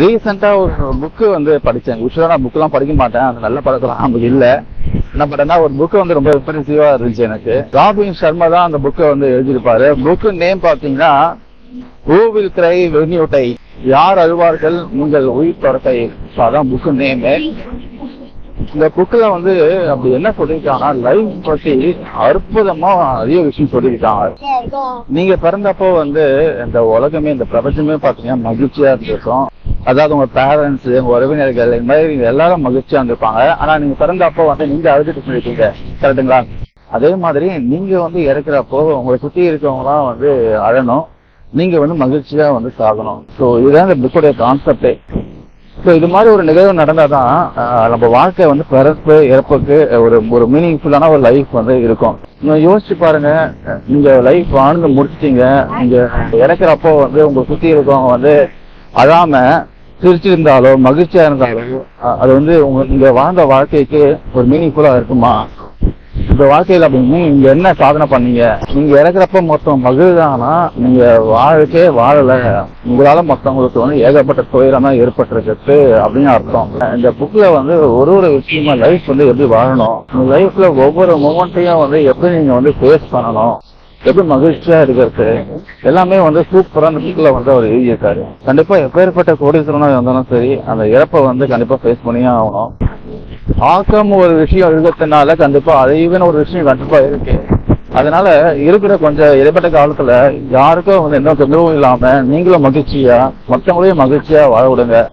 ரீசெண்டா ஒரு புக்கு வந்து படிச்சேன். யூஸ்வலா நான் புக்கெல்லாம் படிக்க மாட்டேன். அது நல்ல பழக்கம் நமக்கு இல்ல. என்ன பண்ணேன்னா ஒரு புக்கு வந்து ரொம்ப இம்ப்ரெசிவா இருந்துச்சு எனக்கு. ராபின் சர்மா தான் அந்த புக்கை வந்து எழுதியிருப்பாரு. புக்கு நேம் பாத்தீங்கன்னா ஹூ வில் கிரை வென்யூட்டை யார் அழுவார்கள் உங்கள் உயிர் தொடக்கை அதான் புக்கு நேமு இந்த புக்ல வந்து அப்படி என்ன சொல்லியிருக்காங்கன்னா லைஃப் பத்தி அற்புதமா அதிக விஷயம் சொல்லியிருக்காங்க. நீங்க பிறந்தப்போ வந்து இந்த உலகமே இந்த பிரபஞ்சமே பாத்தீங்கன்னா மகிழ்ச்சியா இருந்திருக்கும். அதாவது உங்க பேரண்ட்ஸ் உங்க உறவினர்கள் இந்த மாதிரி எல்லாரும் மகிழ்ச்சியா இருந்திருப்பாங்க. ஆனா நீங்க பிறந்தப்போ வந்து நீங்க அழுதுட்டு சொல்லிருக்கீங்க கரெக்டுங்களா அதே மாதிரி நீங்க வந்து இறக்குறப்போ உங்களை சுத்தி இருக்கவங்களாம் வந்து அழணும். நீங்க வந்து மகிழ்ச்சியா வந்து சாகணும். ஸோ இதுதான் இந்த புக்கோடைய கான்செப்டே ஸோ இது மாதிரி ஒரு நிகழ்வு நடந்தாதான் நம்ம வாழ்க்கை வந்து பிறப்பு இறப்புக்கு ஒரு ஒரு மீனிங்ஃபுல்லான ஒரு லைஃப் வந்து இருக்கும். நீங்க யோசிச்சு பாருங்க. நீங்க லைஃப் வாழ்ந்து முடிச்சிட்டீங்க. நீங்க இறக்குறப்போ வந்து உங்க சுத்தி இருக்கவங்க வந்து அழாம சிரிச்சிருந்தாலோ மகிழ்ச்சியா இருந்தாலோ அது வந்து உங்க நீங்க வாழ்ந்த வாழ்க்கைக்கு ஒரு மீனிங்ஃபுல்லா இருக்குமா? இந்த வாழ்க்கையில அப்படின்னு நீங்க என்ன சாதனை பண்ணீங்க? நீங்க இறக்குறப்ப மொத்தம் மகிழ்தானா? நீங்க வாழ்க்கையே வாழல. உங்களால மொத்தவங்களுக்கு வந்து ஏகப்பட்ட துயரம் தான் ஏற்பட்டிருக்கு அப்படின்னு அர்த்தம். இந்த புக்ல வந்து ஒரு ஒரு விஷயமா லைஃப் வந்து எப்படி வாழணும்? லைஃப்ல ஒவ்வொரு மூமெண்ட்டையும் வந்து எப்படி நீங்க வந்து ஃபேஸ் பண்ணணும்? எப்படி மகிழ்ச்சியா இருக்கிறது? எல்லாமே வந்து சூப்பரா அந்த வந்து அவர் எழுதியிருக்காரு. கண்டிப்பா எப்பேற்பட்ட கோடீஸ்வரனா இருந்தாலும் சரி அந்த இறப்பை வந்து கண்டிப்பா ஃபேஸ் பண்ணியே ஆகணும். ஆக்கம் ஒரு விஷயம் இருக்கிறதுனால கண்டிப்பா அதையுமே ஒரு விஷயம் கண்டிப்பா இருக்கு. அதனால இருக்கிற கொஞ்சம் இடைப்பட்ட காலத்துல யாருக்கும் வந்து எந்த தொந்தரவும் இல்லாம நீங்களும் மகிழ்ச்சியா மற்றவங்களையும் மகிழ்ச்சியா வாழ விடுங்க.